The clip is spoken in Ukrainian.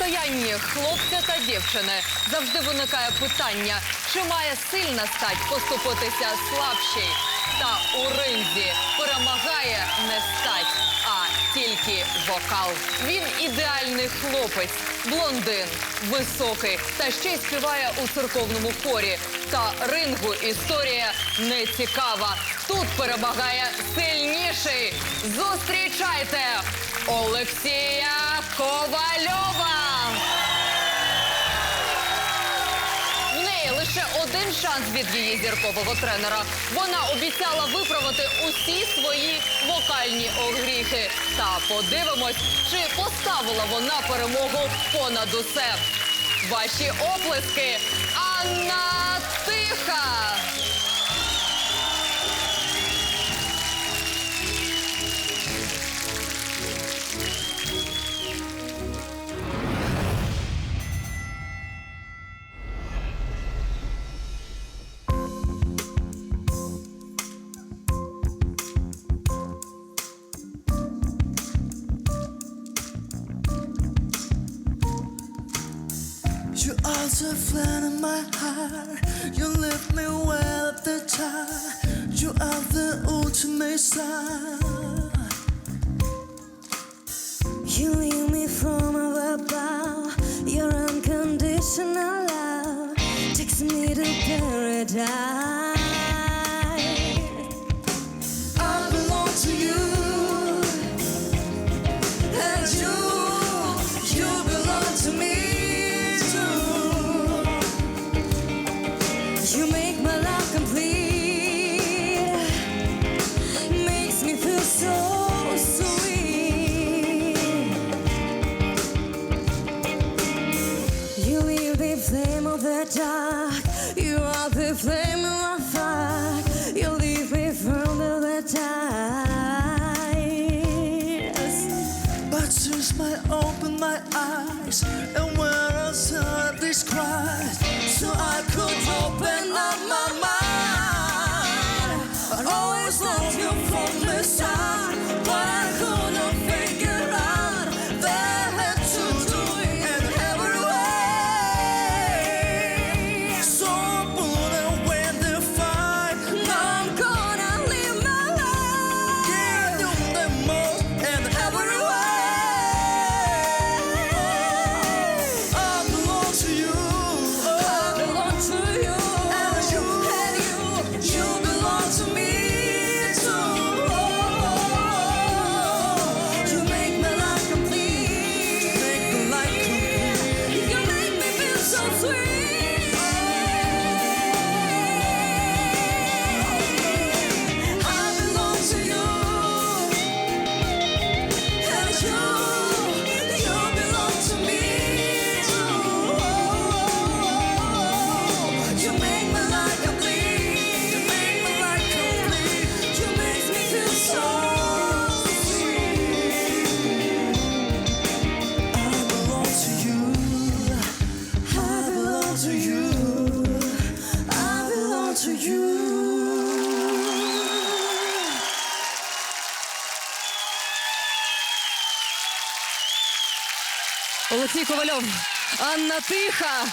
протистоянні хлопця та дівчини завжди виникає питання, чи має сильна стать поступитися слабшій. Та у ринзі перемагає не стать, а тільки вокал. Він ідеальний хлопець, блондин, високий та ще й співає у церковному хорі. Та рингу історія не цікава. Тут перемагає сильніший. Зустрічайте Олексія Ковальова. Лише один шанс від її зіркового тренера. Вона обіцяла виправити усі свої вокальні огріхи. Та подивимось, чи поставила вона перемогу понад усе. Ваші оплески Анна Тиха. Are the flame in my heart. You lift me well up the top. You are the ultimate star. You lead me from above. Your unconditional love takes me to paradise. Dark. You are the flame of my fire. You leave me from the ties. But since I open my eyes and when I saw this cries, so I could open up my mind. Олексій Ковальов, Анна Тиха.